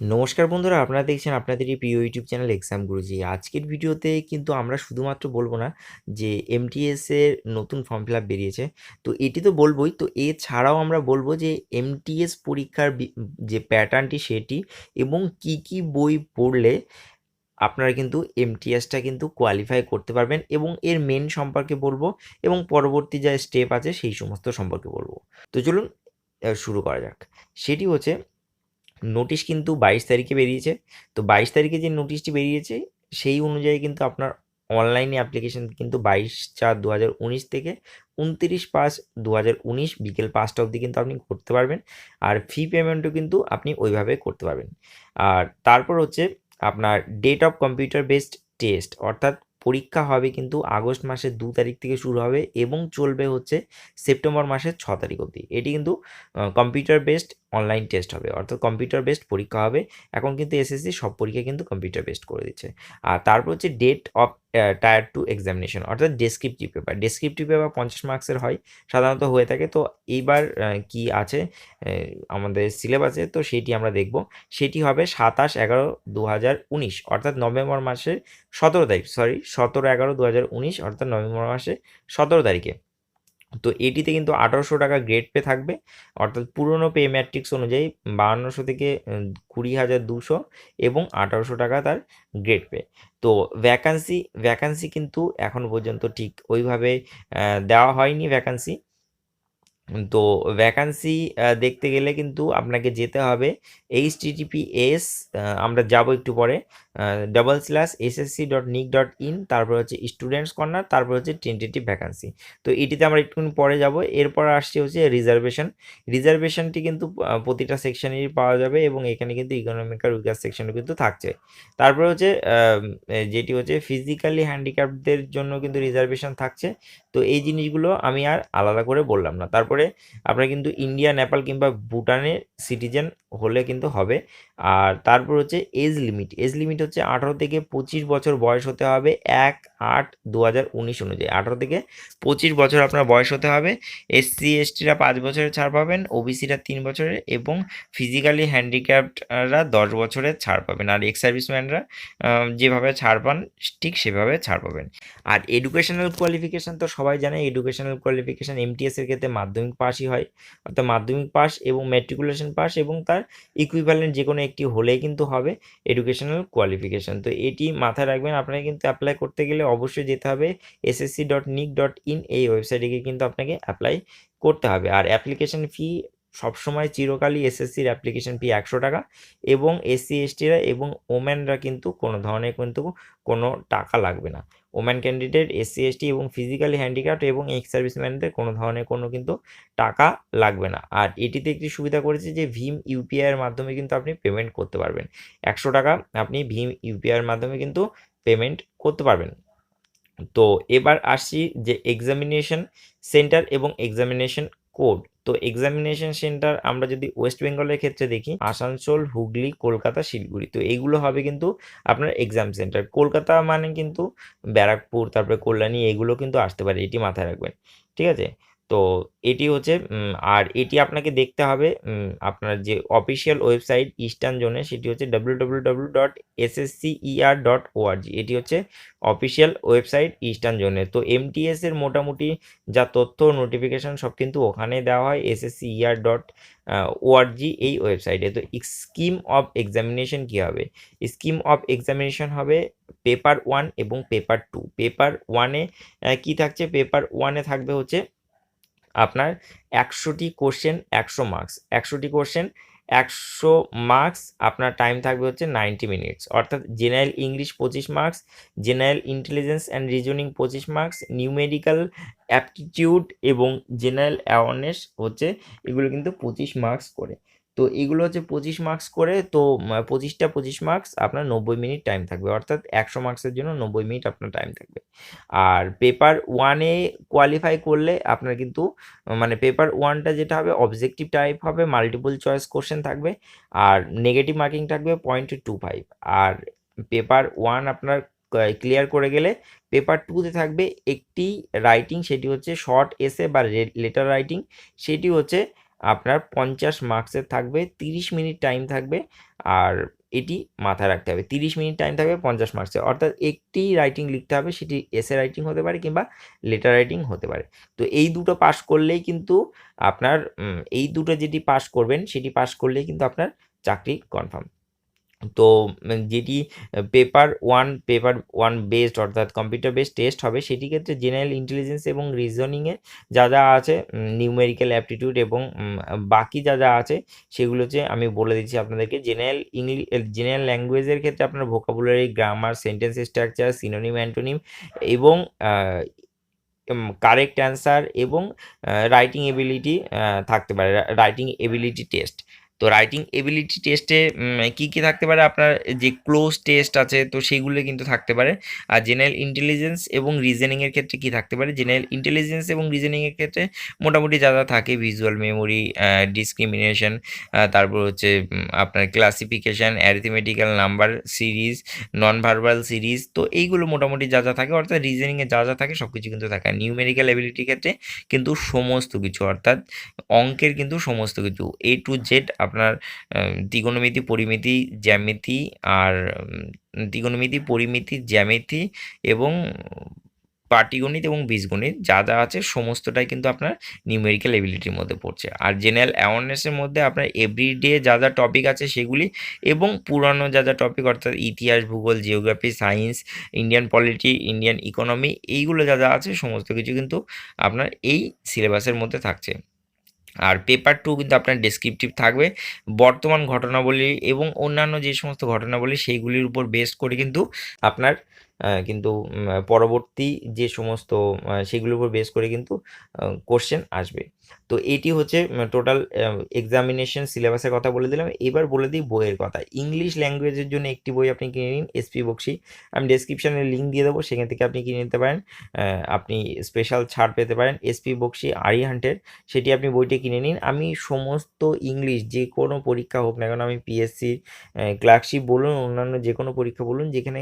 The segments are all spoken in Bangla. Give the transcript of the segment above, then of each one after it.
নমস্কার বন্ধুরা, আপনারা দেখছেন আপনাদেরই প্রিয় ইউটিউব চ্যানেল এক্সাম গুরুজি আজকের ভিডিওতে কিন্তু আমরা শুধুমাত্র বলব না যে এমটিএস এর নতুন ফর্ম ফিল বেরিয়েছে। তো এটি তো বলবোই, তো এছাড়াও আমরা বলব যে এমটিএস পরীক্ষার যে প্যাটার্নটি সেটি এবং কি কি বই পড়লে আপনারা কিন্তু এমটিএসটা কিন্তু কোয়ালিফাই করতে পারবেন এবং এর মেন সম্পর্কে বলব এবং পরবর্তী যা স্টেপ আছে সেই সমস্ত সম্পর্কে বলব। তো চলুন শুরু করা যাক। সেটি হচ্ছে নোটিশ কিন্তু বাইশ তারিখে বেরিয়েছে। তো বাইশ তারিখে যে নোটিশটি বেরিয়েছে, সেই অনুযায়ী কিন্তু আপনার অনলাইনে অ্যাপ্লিকেশন কিন্তু বাইশ চার দু থেকে উনতিরিশ পাঁচ দু হাজার উনিশ বিকেল পাঁচটা অবধি কিন্তু আপনি করতে পারবেন। আর ফি পেমেন্টও কিন্তু আপনি ওইভাবে করতে পারবেন। আর তারপর হচ্ছে আপনার date of computer based test অর্থাৎ পরীক্ষা হবে কিন্তু আগস্ট মাসের দু তারিখ থেকে শুরু হবে এবং চলবে হচ্ছে সেপ্টেম্বর মাসের ছ তারিখ অবধি। এটি কিন্তু কম্পিউটার বেসড অনলাইন টেস্ট হবে। অর্থাৎ কম্পিউটার বেসড পরীক্ষা হবে। এখন কিন্তু এসএসসি সব পরীক্ষা কিন্তু কম্পিউটার বেসড করে দিচ্ছে। আর তারপর হচ্ছে date of tier two examination অর্থাৎ ডেসক্রিপটিভ পেপার ডেসক্রিপটিভ পেপার পঞ্চাশ মার্কসের হয়, সাধারণত হয়ে থাকে। তো এইবার কি আছে? আমাদের সিলেবাসে তো সেটি আমরা দেখব। সেটি হবে সাতাশ এগারো দু হাজার উনিশ, অর্থাৎ নভেম্বর মাসের সতেরো তারিখ। সরি সতেরো এগারো দু হাজার উনিশ, অর্থাৎ নভেম্বর মাসের সতেরো তারিখে। তো এটিতে কিন্তু আঠারোশো টাকা গ্রেড পে থাকবে। অর্থাৎ পুরনো পে ম্যাট্রিক্স অনুযায়ী বাহান্নশো থেকে কুড়ি হাজার দুশো এবং আঠারোশো টাকা তার গ্রেড পে তো ভ্যাকান্সি ভ্যাকান্সি কিন্তু এখন পর্যন্ত ঠিক ওইভাবে দেওয়া হয়নি ভ্যাকান্সি তো ভ্যাকান্সি দেখতে গেলে কিন্তু আপনাকে যেতে হবে এইচ টিটিপিএস আমরা যাব একটু পরে। Double slash SSC dot NIC dot in তারপর হচ্ছে স্টুডেন্টস কর্নার তারপর হচ্ছে টেন্টেটিভ ভ্যাকান্সি তো এটিতে আমরা একটুখানি পরে যাব। এরপর আসছে হচ্ছে রিজার্ভেশন রিজার্ভেশনটি কিন্তু প্রতিটা সেকশনেরই পাওয়া যাবে এবং এখানে কিন্তু ইকোনমিক্যাল উইকার সেকশনও কিন্তু থাকছে। তারপর হচ্ছে যেটি হচ্ছে ফিজিক্যালি হ্যান্ডিক্যাপদের জন্য কিন্তু রিজার্ভেশন থাকছে। তো এই জিনিসগুলো আমি আর আলাদা করে বললাম না। তারপরে আপনার কিন্তু ইন্ডিয়া নেপাল কিংবা ভুটানের সিটিজেন হলে কিন্তু হবে। আর তারপর হচ্ছে এজ লিমিট এজ লিমিট হচ্ছে আঠারো থেকে পঁচিশ বছর বয়স হতে হবে এক আট দু হাজার উনিশ অনুযায়ী। আঠারো থেকে পঁচিশ বছর আপনার বয়স হতে হবে। এসসি এসটিরা পাঁচ বছরের ছাড় পাবেন ওবিসিরা তিন বছরের এবং ফিজিক্যালি হ্যান্ডিক্যাপডরা দশ বছরের ছাড় পাবেন। আর এক্স সার্ভিসম্যানরা যেভাবে ছাড় পান, ঠিক সেভাবে ছাড় পাবেন। আর এডুকেশনাল কোয়ালিফিকেশান তো সবাই জানে এডুকেশনাল কোয়ালিফিকেশান এমটিএস এর ক্ষেত্রে মাধ্যমিক পাসই হয়। অর্থাৎ মাধ্যমিক পাস এবং ম্যাট্রিকুলেশন পাস এবং তার ইকুইভ্যালেন্ট যে কোনো একটি হলেই কিন্তু হবে এডুকেশনাল কোয়ালিফিকেশান তো এটি মাথায় রাখবেন, আপনাকে কিন্তু অ্যাপ্লাই করতে গেলে অবশ্যই যেতে হবে SSC dot NIC dot in এই ওয়েবসাইটে গিয়ে কিন্তু আপনাকে অ্যাপ্লাই করতে হবে। আর অ্যাপ্লিকেশন ফি সবসময় চিরকালই এসএসসির অ্যাপ্লিকেশন ফি একশো টাকা এবং এসসি এসটিরা এবং ওম্যানরা কিন্তু কোনো ধরনের কিন্তু কোনো টাকা লাগবে না। ওম্যান ক্যান্ডিডেট, এসসি, এসটি এবং ফিজিক্যালি হ্যান্ডিক্যাপ্ট এবং এক্স সার্ভিসম্যানদের কোনো ধরনের কোনো কিন্তু টাকা লাগবে না। আর এটিতে একটি সুবিধা করেছে যে ভীম ইউপিআইয়ের মাধ্যমে কিন্তু আপনি পেমেন্ট করতে পারবেন। একশো টাকা আপনি ভীম ইউপিআই এর মাধ্যমে কিন্তু পেমেন্ট করতে পারবেন। তো এবার আসছি যে এক্সামিনেশন সেন্টার এবং এক্সামিনেশন কোড তো এক্সামিনেশন সেন্টার আমরা যদি ওয়েস্ট বেঙ্গলের ক্ষেত্রে দেখি, আসানসোল, হুগলি, কলকাতা, শিলিগুড়ি, তো এইগুলো হবে কিন্তু আপনার এক্সাম সেন্টার কলকাতা মানে কিন্তু ব্যারাকপুর, তারপরে কল্যাণী, এগুলো কিন্তু আসতে পারে, এটি মাথায় রাখবেন। ঠিক আছে? তো এটি হচ্ছে আর এটি আপনাকে দেখতে হবে আপনার যে অফিসিয়াল ওয়েবসাইট ইস্টার্ন জোনে সেটি হচ্ছে ডাব্লিউ ডট ডট ওআরজি এটি হচ্ছে অফিসিয়াল ওয়েবসাইট ইস্টার্ন জোনে তো এমটিএস এর মোটামুটি যা তথ্য নোটিফিকেশন সব কিন্তু ওখানে দেওয়া হয় এসএসসি ইয়ার ডট ওআরজি এই ওয়েবসাইটে তো স্কিম অফ এক্সামিনেশন কী হবে? স্কিম অফ এক্সামিনেশন হবে পেপার ওয়ান এবং পেপার টু পেপার ওয়ানে কী থাকছে? পেপার ওয়ানে থাকবে হচ্ছে আপনার একশোটি কোশ্চেন একশো মার্কস একশোটি কোশ্চেন একশো মার্কস আপনার টাইম থাকবে হচ্ছে নাইনটি মিনিটস অর্থাৎ জেনারেল ইংলিশ পঁচিশ marks general intelligence and reasoning পঁচিশ মার্কস নিউমেরিক্যাল অ্যাপটিটিউড এবং জেনারেল অ্যাওয়ারনেস হচ্ছে এগুলো কিন্তু পঁচিশ মার্কস করে। তো এগুলো হচ্ছে পঁচিশ মার্কস করে, তো পঁচিশটা পঁচিশ মার্কস আপনার নব্বই মিনিট টাইম থাকবে। অর্থাৎ একশো মার্কসের জন্য নব্বই মিনিট আপনার টাইম থাকবে। আর পেপার ওয়ানে কোয়ালিফাই করলে আপনার কিন্তু মানে পেপার ওয়ানটা যেটা হবে অবজেক্টিভ টাইপ হবে মাল্টিপল চয়েস কোশ্চেন থাকবে। আর নেগেটিভ মার্কিং থাকবে পয়েন্ট টু ফাইভ আর পেপার ওয়ান আপনার ক্লিয়ার করে গেলে পেপার টুতে থাকবে একটি রাইটিং সেটি হচ্ছে শর্ট এসে বা লেটার রাইটিং সেটি হচ্ছে আপনার পঞ্চাশ মার্কসের থাকবে, তিরিশ মিনিট টাইম থাকবে, আর এটি মাথায় রাখতে হবে। তিরিশ মিনিট টাইম থাকবে, পঞ্চাশ মার্কসে অর্থাৎ একটি রাইটিং লিখতে হবে, সেটি এসে রাইটিং হতে পারে কিংবা লেটার রাইটিং হতে পারে। তো এই দুটো পাস করলেই কিন্তু আপনার এই দুটো যেটি পাস করবেন, সেটি পাস করলেই কিন্তু আপনার চাকরি কনফার্ম তো যেটি paper one paper one based অর্থাৎ কম্পিউটার বেসড টেস্ট হবে সেটি ক্ষেত্রে জেনারেল ইন্টেলিজেন্স এবং রিজনিংয়ে যা যা আছে নিউমেরিক্যাল অ্যাপটিটিউড এবং বাকি যা যা আছে, সেগুলো হচ্ছে আমি বলে দিচ্ছি আপনাদেরকে জেনারেল ইংলিশ জেনারেল ল্যাঙ্গুয়েজের ক্ষেত্রে আপনার vocabulary grammar sentence structure synonym antonym এবং কারেক্ট অ্যান্সার এবং রাইটিং এবিলিটি থাকতে পারে রাইটিং এবিলিটি টেস্ট তো রাইটিং এবিলিটি টেস্টে কী কী থাকতে পারে? আপনার যে ক্লোজ টেস্ট আছে, তো সেগুলো কিন্তু থাকতে পারে। আর জেনারেল ইন্টেলিজেন্স এবং রিজেনিংয়ের ক্ষেত্রে কী থাকতে পারে? জেনারেল ইন্টেলিজেন্স এবং রিজেনিংয়ের ক্ষেত্রে মোটামুটি যা যা থাকে ভিজুয়াল মেমোরি ডিসক্রিমিনেশন তারপর হচ্ছে আপনার classification arithmetical number series non verbal series তো এইগুলো মোটামুটি যা যা থাকে, অর্থাৎ রিজেনিংয়ে যা যা থাকে সব কিছু কিন্তু থাকে। আর নিউমেরিক্যাল এবিলিটির ক্ষেত্রে কিন্তু সমস্ত কিছু, অর্থাৎ অঙ্কের কিন্তু সমস্ত কিছু এ টু জেড আপনার ত্রিকোণমিতি পরিমিতি জ্যামিতি আর ত্রিকোণমিতি পরিমিতি জ্যামিতি এবং পাটিগণিত এবং বীজগণিত যা যা আছে সমস্তটাই কিন্তু আপনার নিউমেরিক্যাল এবিলিটির মধ্যে পড়ছে। আর জেনারেল অ্যাওয়ারনেসের মধ্যে আপনার এভরিডে যা যা টপিক আছে সেগুলি এবং পুরানো যা যা টপিক অর্থাৎ ইতিহাস, ভূগোল geography science Indian polity Indian economy এইগুলো যা যা আছে সমস্ত কিছু কিন্তু আপনার এই সিলেবাসের মধ্যে থাকছে। আর পেপার টু কিন্তু আপনার ডেসক্রিপটিভ থাকবে। বর্তমান ঘটনাবলী এবং অন্যান্য যে সমস্ত ঘটনাবলী সেইগুলির উপর বেস করে কিন্তু আপনার কিন্তু পরবর্তী যে সমস্ত সেগুলোর উপর বেস করে কিন্তু কোশ্চেন আসবে। তো এটি হচ্ছে টোটাল এক্সামিনেশন সিলেবাসের কথা বলে দিলাম। এবার বলে দিই বইয়ের কথা। ইংলিশ ল্যাঙ্গুয়েজের জন্য একটি বই আপনি কিনে নিন এসপি বক্সি আমি ডেসক্রিপশানে লিঙ্ক দিয়ে দেবো, সেখান থেকে আপনি কিনে নিতে পারেন। আপনি স্পেশাল ছাড় পেতে পারেন এসপি বক্সি আরিহান্টের সেটি আপনি বইটি কিনে নিন। আমি সমস্ত ইংলিশ যে কোনো পরীক্ষা হোক না কেন, আমি পিএসসি ক্লার্কশিপ বলুন, অন্যান্য যে কোনো পরীক্ষা বলুন, যেখানে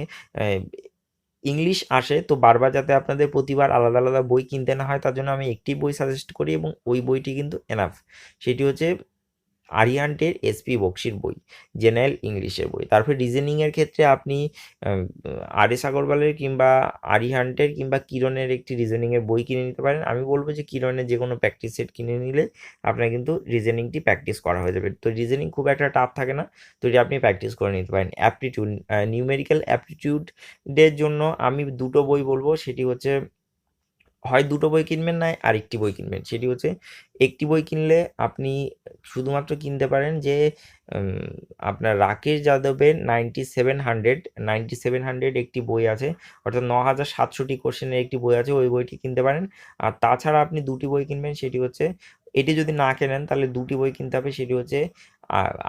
ইংলিশ আসে, তো বারবার যাতে আপনাদের প্রতিবার আলাদা আলাদা বই কিনতে না হয়, তার জন্য আমি একটি বই সাজেস্ট করি এবং ওই বইটি কিন্তু এনাফ সেটি হচ্ছে আরিয়ান্টের এসপি বক্সির বই, জেনারেল ইংলিশের বই। তারপর রিজনিংয়ের ক্ষেত্রে আপনি আর এস আগরওয়ালের কিংবা আরিহান্টের কিংবা কিরণের একটি রিজনিংয়ের বই কিনে নিতে পারেন। আমি বলব যে কিরণের যে কোনো প্র্যাকটিস সেট কিনে নিলে আপনার কিন্তু রিজনিংটি প্র্যাকটিস করা হয়ে যাবে। তো রিজনিং খুব একটা টাফ থাকে না, তো এটা আপনি প্র্যাকটিস করে নিতে পারেন। অ্যাপটিটিউড নিউমেরিক্যাল অ্যাপটিটিউডের জন্য আমি দুটো বই বলব। সেটি হচ্ছে হয় দুটো বই কিনবেন না, আরেকটি বই কিনবেন। সেটি হচ্ছে, একটি বই কিনলে আপনি শুধুমাত্র কিনতে পারেন যে আপনার রাকেশ যাদবের ninety seven hundred ninety seven hundred একটি বই আছে, অর্থাৎ ন হাজার সাতশোটি কোশ্চেনের একটি বই আছে, ওই বইটি কিনতে পারেন। আর তাছাড়া আপনি দুটি বই কিনবেন, সেটি হচ্ছে, এটি যদি না কেনেন, তাহলে দুটি বই কিনতে হবে, সেটি হচ্ছে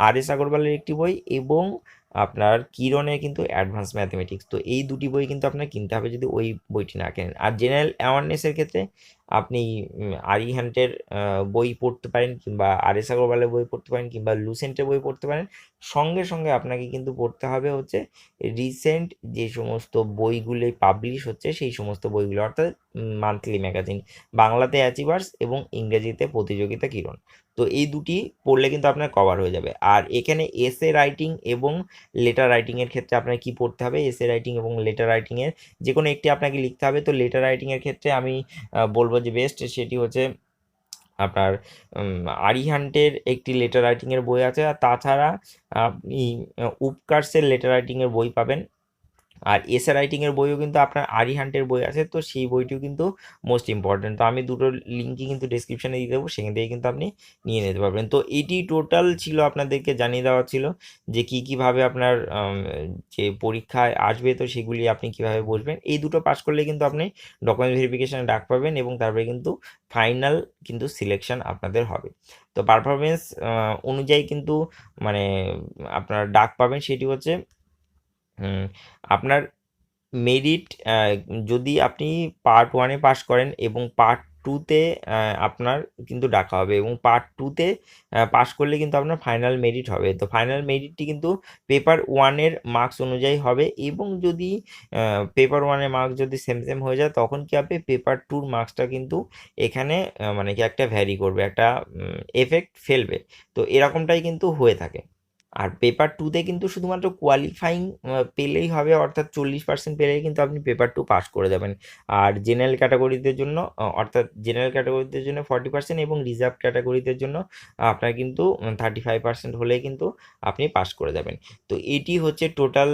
আর এস আগরওয়ালের একটি বই এবং আপনার কিরণের কিন্তু অ্যাডভান্স ম্যাথমেটিক্স তো এই দুটি বই কিন্তু আপনার কিনতে হবে যদি ওই বইটি না কেনেন। আর জেনারেল অ্যাওয়ারনেসের ক্ষেত্রে আপনি আরিহান্টের বই পড়তে পারেন কিংবা আর এস আগরওয়ালের বই পড়তে পারেন কিংবা লুসেন্টের বই পড়তে পারেন। সঙ্গে সঙ্গে আপনাকে কিন্তু পড়তে হবে হচ্ছে রিসেন্ট যে সমস্ত বইগুলি পাবলিশ হচ্ছে সেই সমস্ত বইগুলো অর্থাৎ মান্থলি ম্যাগাজিন বাংলাতে অ্যাচিভার্স এবং ইংরেজিতে প্রতিযোগিতা কিরণ। তো এই দুটি পড়লে কিন্তু আপনার কভার হয়ে যাবে। আর এখানে এসে রাইটিং এবং লেটার রাইটিংয়ের ক্ষেত্রে আপনার কি পড়তে হবে? এসে রাইটিং এবং লেটার রাইটিংয়ের যে কোনো একটি আপনাকে লিখতে হবে। তো লেটার রাইটিংয়ের ক্ষেত্রে আমি আহ, বলব যে বেস্ট সেটি হচ্ছে আপনার আরিহান্টের একটি লেটার রাইটিংয়ের বই আছে আর তাছাড়া আপনি উপকার্সের লেটার রাইটিংয়ের বই পাবেন। আর এসে রাইটিংয়ের বইও কিন্তু আপনার আরিহান্টের বই আছে, তো সেই বইটিও কিন্তু মোস্ট ইম্পর্টেন্ট তো আমি দুটো লিঙ্কই কিন্তু ডিসক্রিপশানে দিয়ে দেবো, সেখান থেকে কিন্তু আপনি নিয়ে নিতে পারবেন। তো এটি টোটাল ছিল আপনাদেরকে জানিয়ে দেওয়া ছিল যে কী কীভাবে আপনার যে পরীক্ষায় আসবে, তো সেগুলি আপনি কীভাবে বসবেন। এই দুটো পাস করলে কিন্তু আপনি ডকুমেন্ট ভেরিফিকেশানে ডাক পাবেন এবং তারপরে কিন্তু ফাইনাল কিন্তু সিলেকশন আপনাদের হবে। তো পারফরমেন্স অনুযায়ী কিন্তু মানে আপনার ডাক পাবেন, সেটি হচ্ছে আপনার মেরিট যদি আপনি পার্ট ওয়ানে পাস করেন এবং পার্ট টুতে আপনার কিন্তু ডাকা হবে এবং পার্ট টুতে পাস করলে কিন্তু আপনার ফাইনাল মেরিট হবে। তো ফাইনাল মেরিটটি কিন্তু পেপার ওয়ানের মার্কস অনুযায়ী হবে এবং যদি পেপার ওয়ানের মার্কস যদি সেম সেম হয়ে যায়, তখন কী হবে? পেপার টুর মার্কসটা কিন্তু এখানে মানে কি একটা ভ্যারি করবে, একটা এফেক্ট ফেলবে। তো এরকমটাই কিন্তু হয়ে থাকে। আর পেপার টুতে কিন্তু শুধুমাত্র কোয়ালিফাইং পেলেই হবে, অর্থাৎ চল্লিশ পার্সেন্ট পেলেই কিন্তু আপনি পেপার টু পাস করে যাবেন আর জেনারেল ক্যাটাগরিদের জন্য অর্থাৎ জেনারেল ক্যাটাগরিদের জন্য ফর্টি পার্সেন্ট এবং রিজার্ভ ক্যাটাগরিদের জন্য আপনার কিন্তু থার্টি ফাইভ পার্সেন্ট হলেই কিন্তু আপনি পাস করে যাবেন তো এটি হচ্ছে টোটাল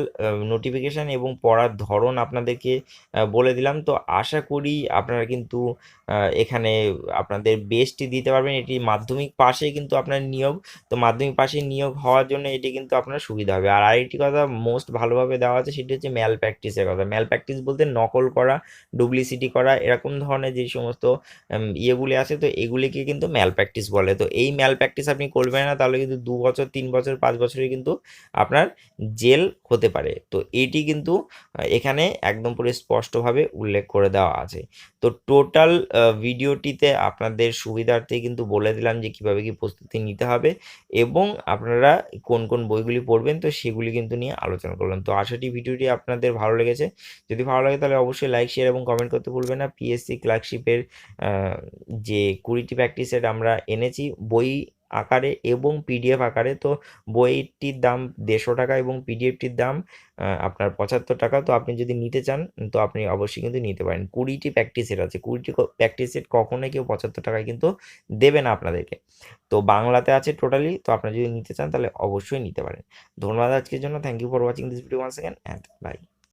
নোটিফিকেশান এবং পড়ার ধরন আপনাদেরকে বলে দিলাম। তো আশা করি আপনারা কিন্তু এখানে আপনাদের বেস্টই দিতে পারবেন। এটি মাধ্যমিক পাশে কিন্তু আপনার নিয়োগ। তো মাধ্যমিক পাশে নিয়োগ হওয়ার জন্য এটি কিন্তু আপনার সুবিধা হবে। আর আরেকটি কথা মোস্ট ভালোভাবে দেওয়া আছে সেটি হচ্ছে ম্যাল প্র্যাকটিসের কথা। ম্যাল প্র্যাকটিস বলতে নকল করা ডুপ্লিসিটি করা, এরকম ধরনের যে সমস্ত ইয়েগুলি আছে, তো এগুলিকে কিন্তু ম্যাল প্র্যাকটিস বলে। তো এই ম্যাল প্র্যাকটিস আপনি করবেন না, তাহলে কিন্তু দু বছর, তিন বছর, পাঁচ বছরে কিন্তু আপনার জেল হতে পারে। তো এটি কিন্তু এখানে একদম পুরো স্পষ্টভাবে উল্লেখ করে দেওয়া আছে। তো টোটাল ভিডিওটিতে আপনাদের সুবিধার্থে কিন্তু বলে দিলাম যে কীভাবে কি প্রস্তুতি নিতে হবে। এবং আপনারা কোন কোন কোন বইগুলি পড়বেন, তো সেগুলি কিন্তু নিয়ে আলোচনা করলাম। তো আশাটি ভিডিওটি আপনাদের ভালো লেগেছে। যদি ভালো লাগে তাহলে অবশ্যই লাইক শেয়ার এবং কমেন্ট করতে ভুলবেন না। পিএসসি ক্লার্কশিপের যে কুড়িটি প্র্যাকটিস সেট আমরা এনেছি, বই আকারে এবং পিডিএফ আকারে। তো বইটির দাম দেড়শো টাকা এবং পিডিএফটির দাম আপনার পঁচাত্তর টাকা। তো আপনি যদি নিতে চান, তো আপনি অবশ্যই কিন্তু নিতে পারেন। কুড়িটি প্র্যাকটিস সেট আছে। কুড়িটি প্র্যাকটিস সেট কখনোই কেউ পঁচাত্তর টাকায় কিন্তু দেবে না আপনাদেরকে। তো বাংলাতে আছে টোটালি। তো আপনারা যদি নিতে চান, তাহলে অবশ্যই নিতে পারেন। ধন্যবাদ আজকের জন্য। Thank you for watching this video once second and bye